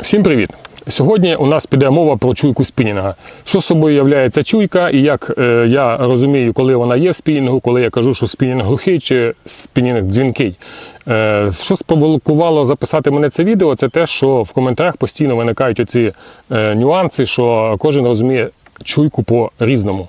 Всім привіт! Сьогодні у нас піде мова про чуйку спінінга. Що собою являє ця чуйка, і як е, я розумію, коли вона є в спінінгу, коли я кажу, що спінінг глухий чи спінінг дзвінкий. Е, що спровокувало записати мене це відео, це те, що в коментарях постійно виникають оці е, нюанси, що кожен розуміє чуйку по-різному.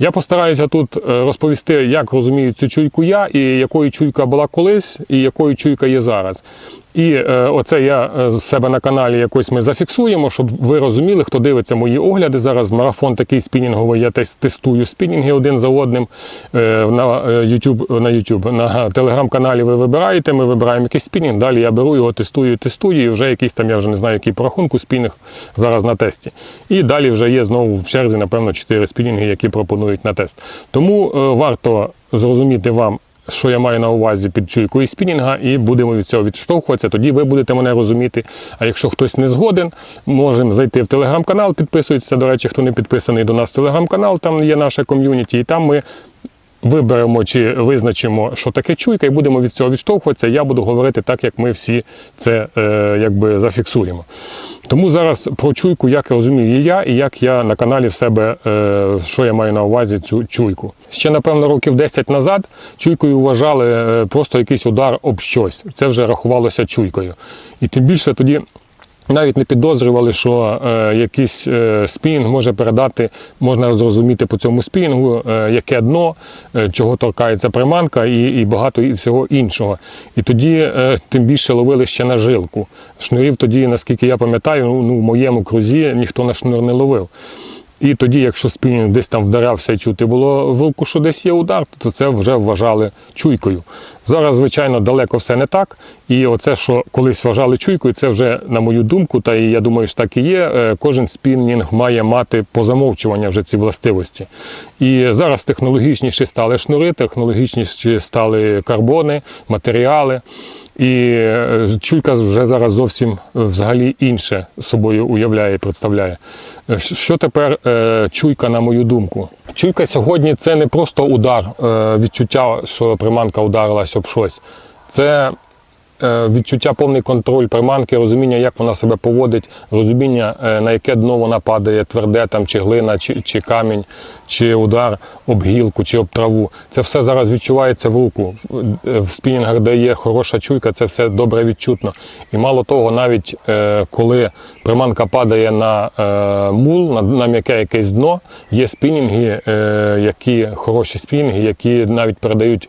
Я постараюся тут е, розповісти, як розумію цю чуйку я, і якою чуйка була колись, і якою чуйка є зараз. І е, оце я е, з себе на каналі якось ми зафіксуємо, щоб ви розуміли, хто дивиться мої огляди. Зараз марафон такий спінінговий. Я тестую спінінги один за одним. Е, на е, YouTube, на YouTube, на телеграм-каналі ви вибираєте. Ми вибираємо якийсь спінінг. Далі я беру його, тестую, тестую, і вже якийсь там, я вже не знаю, який по рахунку спінінг зараз на тесті. І далі вже є знову в черзі, напевно, 4 спінінги, які пропонують на тест. Тому е, варто зрозуміти вам що я маю на увазі під чуйкою спінінга, і будемо від цього відштовхуватися. Тоді ви будете мене розуміти. А якщо хтось не згоден, можемо зайти в телеграм-канал, підписуйтеся. До речі, хто не підписаний до нас в телеграм-канал, там є наше ком'юніті, і там ми. Виберемо чи визначимо, що таке чуйка, і будемо від цього відштовхуватися. Я буду говорити так, як ми всі це е, якби зафіксуємо. Тому зараз про чуйку, як розумію і я, і як я на каналі в себе, е, що я маю на увазі цю чуйку. Ще, напевно, років 10 назад чуйкою вважали е, просто якийсь удар об щось. Це вже рахувалося чуйкою. І тим більше тоді. Навіть не підозрювали, що е, якийсь е, спінінг може передати, можна зрозуміти по цьому спінінгу, е, яке дно, е, чого торкається приманка і, і багато всього іншого. І тоді е, тим більше ловили ще на жилку. Шнурів тоді, наскільки я пам'ятаю, ну, в моєму крузі ніхто на шнур не ловив. І тоді, якщо спінінг десь там вдарався і чути було в руку, що десь є удар, то це вже вважали чуйкою. Зараз, звичайно, далеко все не так. І оце, що колись вважали чуйкою, це вже, на мою думку, та і я думаю, що так і є. е, Кожен спінінг має мати по замовчуванню вже ці властивості. І зараз технологічніші стали шнури, технологічніші стали карбони, матеріали. І е, чуйка вже зараз зовсім е, взагалі інше собою уявляє і представляє. Е, Що тепер чуйка, на мою думку? Чуйка сьогодні це не просто удар, відчуття, що приманка ударилась об щось. Це відчуття повний контроль приманки, розуміння, як вона себе поводить, розуміння, е, на яке дно вона падає, тверде там, чи глина, чи, чи камінь, чи удар об гілку, чи об траву. Це все зараз відчувається в руку. В- В спінінгах, де є хороша чуйка, це все добре відчутно. І мало того, навіть е, коли приманка падає на е, мул, на, на м'яке якесь дно, є спінінги, е, які хороші спінінги, які навіть передають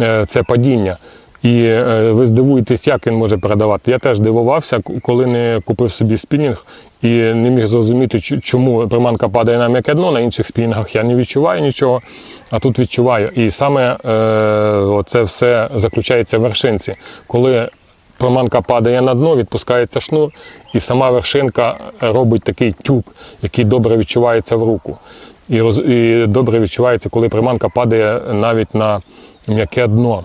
е, це падіння. І е, ви здивуєтесь, як він може передавати. Я теж дивувався, коли не купив собі спінінг і не міг зрозуміти, чому приманка падає на м'яке дно. На інших спінінгах я не відчуваю нічого, а тут відчуваю. І саме е, це все заключається в вершинці. Коли приманка падає на дно, відпускається шнур, і сама вершинка робить такий тюк, який добре відчувається в руку. І, роз, і добре відчувається, коли приманка падає навіть на м'яке дно.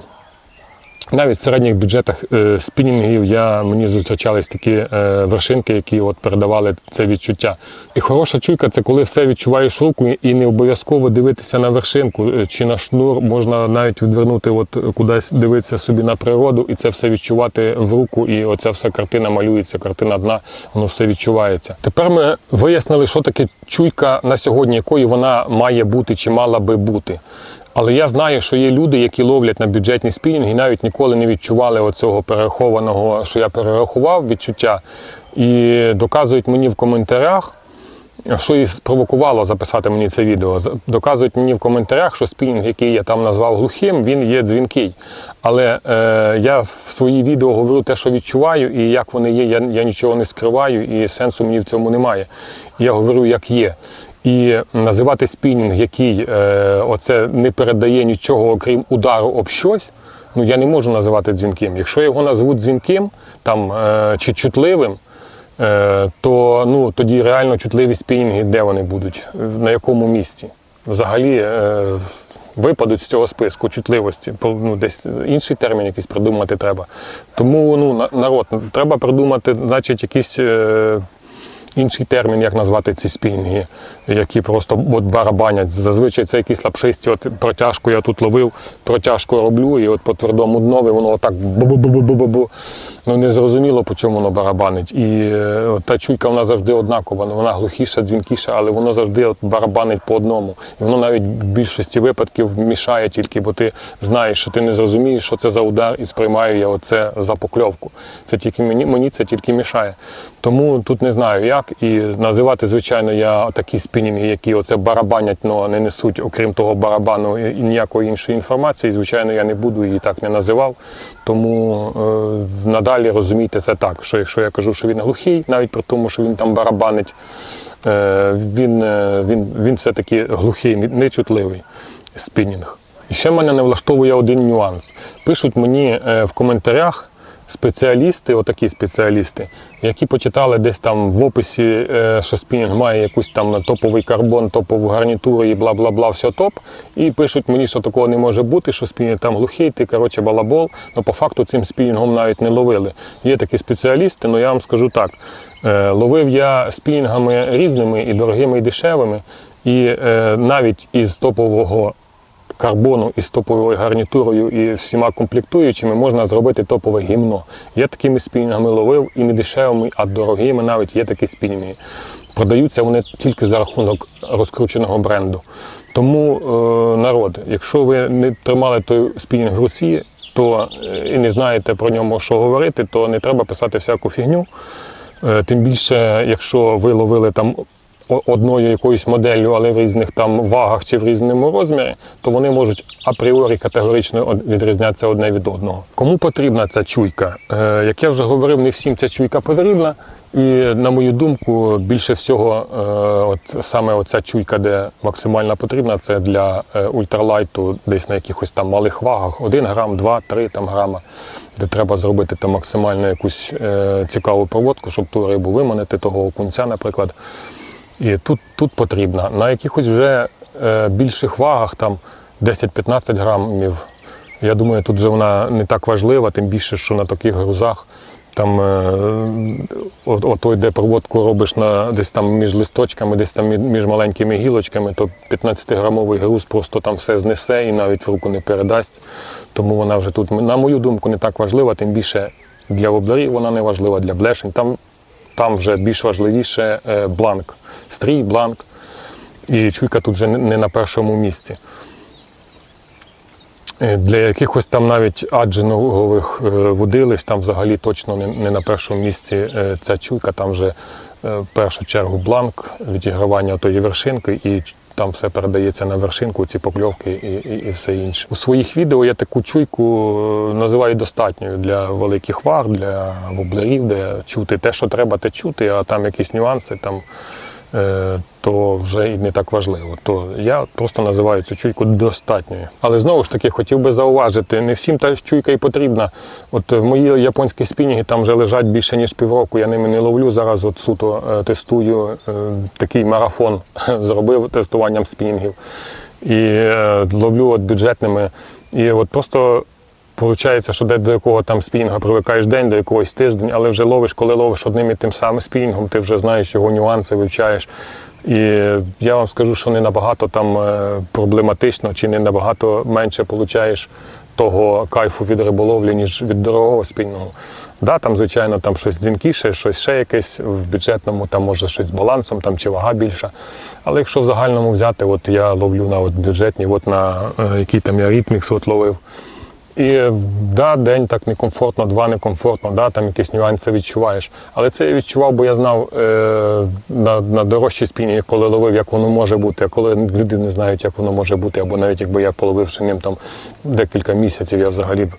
Навіть в середніх бюджетах е, спінінгів я, мені зустрічались такі е, вершинки, які от передавали це відчуття. І хороша чуйка це коли все відчуваєш руку і не обов'язково дивитися на вершинку е, чи на шнур. Можна навіть відвернути от кудись дивитися собі на природу і це все відчувати в руку. І оця вся картина малюється, картина дна, воно все відчувається. Тепер ми вияснили, що таке чуйка на сьогодні, якою вона має бути чи мала би бути. Але я знаю, що є люди, які ловлять на бюджетні спінінги навіть ніколи не відчували оцього перерахованого, що я перерахував відчуття, і доказують мені в коментарях, що і спровокувало записати мені це відео. Доказують мені в коментарях, що спінінг, який я там назвав глухим, він є дзвінкий. Але е, я в свої відео говорю те, що відчуваю, і як вони є, я, я нічого не скриваю, і сенсу мені в цьому немає. Я говорю, як є. І називати спінінг, який е, оце не передає нічого, окрім удару об щось, ну я не можу називати дзвінким. Якщо його назвуть дзвінким там, е, чи чутливим, е, то ну, тоді реально чутливі спінінги, де вони будуть, на якому місці. Взагалі е, випадуть з цього списку чутливості. Ну, десь інший термін якийсь придумати треба. Тому ну, на- народ, треба придумати, значить, якісь. Е, інший термін, як назвати ці спінінги, які просто от барабанять. Зазвичай це якісь лапшисті, от протяжку я тут ловив, протяжку роблю, і от по твердому днові воно отак бу-бу-бу-бу-бу-бу. Ну не зрозуміло, по чому воно барабанить. І е, от та чуйка вона завжди однакова, ну, вона глухіша, дзвінкіша, але воно завжди от барабанить по одному. І воно навіть в більшості випадків мішає тільки, бо ти знаєш, що ти не зрозумієш, що це за удар, і сприймаю я оце за покльовку. Це тільки мені, мені це тільки мішає. Тому тут не знаю як. І називати, звичайно, я такі спінінги, які оце барабанять, але не несуть, окрім того барабану і ніякої іншої інформації. Звичайно, я не буду і так не називав. Тому е, надалі розумійте це так, що якщо я кажу, що він глухий, навіть при тому, що він там барабанить, е, він, е, він, він все-таки глухий, нечутливий спінінг. Ще мене не влаштовує один нюанс. Пишуть мені е, в коментарях спеціалісти, отакі спеціалісти, які почитали десь там в описі, е, що спінінг має якийсь там топовий карбон, топову гарнітуру і бла бла бла, все топ. І пишуть мені, що такого не може бути, що спінінг там глухий, ти коротше балабол. Ну по факту цим спінінгом навіть не ловили. Є такі спеціалісти, але я вам скажу так: е, ловив я спінінгами різними і дорогими, і дешевими. І е, навіть із топового карбону із топовою гарнітурою і всіма комплектуючими можна зробити топове гімно. Я такими спінінгами ловив і не дешевими, а дорогими навіть є такі спінінги. Продаються вони тільки за рахунок розкрученого бренду. Тому е, народ, якщо ви не тримали той спінінг в руці, то е, і не знаєте про ньому, що говорити, то не треба писати всяку фігню. Е, Тим більше, якщо ви ловили там одною якоюсь моделлю, але в різних там вагах чи в різному розмірі, то вони можуть апріорі категорично відрізнятися одне від одного. Кому потрібна ця чуйка? Е, Як я вже говорив, не всім ця чуйка потрібна. І на мою думку, більше всього, е, от саме оця чуйка, де максимально потрібна, це для е, ультралайту, десь на якихось там малих вагах, 1 грам, 2, 3 там грама, де треба зробити там максимально якусь цікаву проводку, щоб ту рибу виманити, того окунця, наприклад. І тут, тут потрібно. На якихось вже е, більших вагах, там 10-15 грамів, я думаю, тут вже вона не так важлива, тим більше, що на таких грузах. Там е, от, от де проводку робиш на, десь там між листочками, десь там між маленькими гілочками, то 15-грамовий груз просто там все знесе і навіть в руку не передасть. Тому вона вже тут, на мою думку, не так важлива, тим більше для воблерів вона не важлива, для блешень. Там там вже більш важливіше е, бланк, стрій, бланк. І чуйка тут вже не- на першому місці. Е, Для якихось там навіть аджинових е, водилищ, там взагалі точно не, на першому місці ця чуйка, там вже в першу чергу бланк, відігравання тої вершинки, і там все передається на вершинку, ці покльовки і, і, і все інше. У своїх відео я таку чуйку е, називаю достатньою для великих вар, для воблерів, де чути те, що треба, те чути, а там якісь нюанси. Там, то вже і не так важливо. То я просто називаю цю чуйку достатньою. Але знову ж таки хотів би зауважити, не всім та чуйка і потрібна. От мої японські спінінги там вже лежать більше ніж півроку. Я ними не ловлю. Зараз от суто е, тестую е, такий марафон зробив тестуванням спінінгів. І е, ловлю от бюджетними. І от просто Получається, що де до якого там спінінга привикаєш день, до якогось тиждень, але вже ловиш, коли ловиш одним і тим самим спінінгом, ти вже знаєш його нюанси, вивчаєш. І я вам скажу, що не набагато там е, проблематично чи не набагато менше получаєш того кайфу від риболовлі, ніж від дорогого спільного. Да, там, звичайно, там щось дзвінкіше, щось ще якесь в бюджетному, там може щось з балансом, там чи вага більша. Але якщо в загальному взяти, от я ловлю на от бюджетні, от на е, який там я ритмікс от ловив. І да, день так некомфортно, два некомфортно, да, там якісь нюанси відчуваєш. Але це я відчував, бо я знав е, на, на дорожчій спіні, коли ловив, як воно може бути, а коли люди не знають, як воно може бути, або навіть якби я половивши ним там декілька місяців, я взагалі б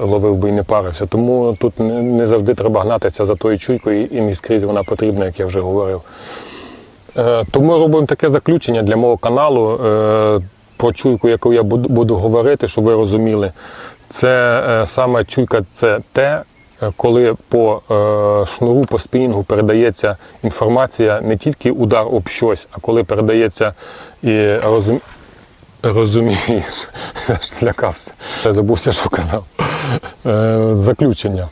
ловив би і не парився. Тому тут не, не завжди треба гнатися за тою чуйкою, і не скрізь вона потрібна, як я вже говорив. Е, Тому робимо таке заключення для мого каналу е, про чуйку, яку я буду, говорити, щоб ви розуміли. Це е, саме чуйка це те, е, коли по е, шнуру, по спінінгу передається інформація не тільки удар об щось, а коли передається і розум... розумієш, злякався. Я забувся, що казав. Заключення.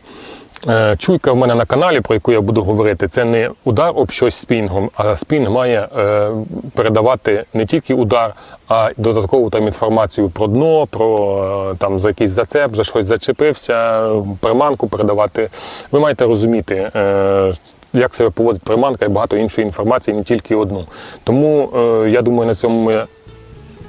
Е, Чуйка в мене на каналі, про яку я буду говорити, це не удар об щось спінгом, а спінг має е, передавати не тільки удар, а додаткову там інформацію про дно, про е, там за якийсь зацеп, за щось зачепився, приманку передавати. Ви маєте розуміти. Як себе поводить приманка і багато іншої інформації, не тільки одну. Тому е, я думаю, на цьому ми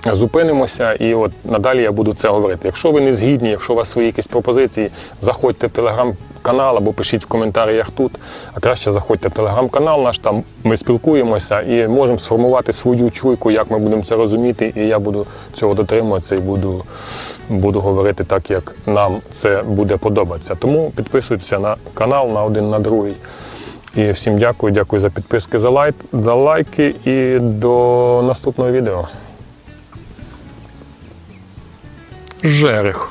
зупинимося і от надалі я буду це говорити. Якщо ви не згідні, якщо у вас свої якісь пропозиції, заходьте в телеграм-канал або пишіть в коментарях тут. А краще заходьте в телеграм-канал наш, там ми спілкуємося і можемо сформувати свою чуйку, як ми будемо це розуміти, і я буду цього дотримуватися і буду, буду говорити так, як нам це буде подобатися. Тому підписуйтеся на канал на один на другий. І всім дякую, дякую за підписки, за лайк, за лайки і до наступного відео. Жерех.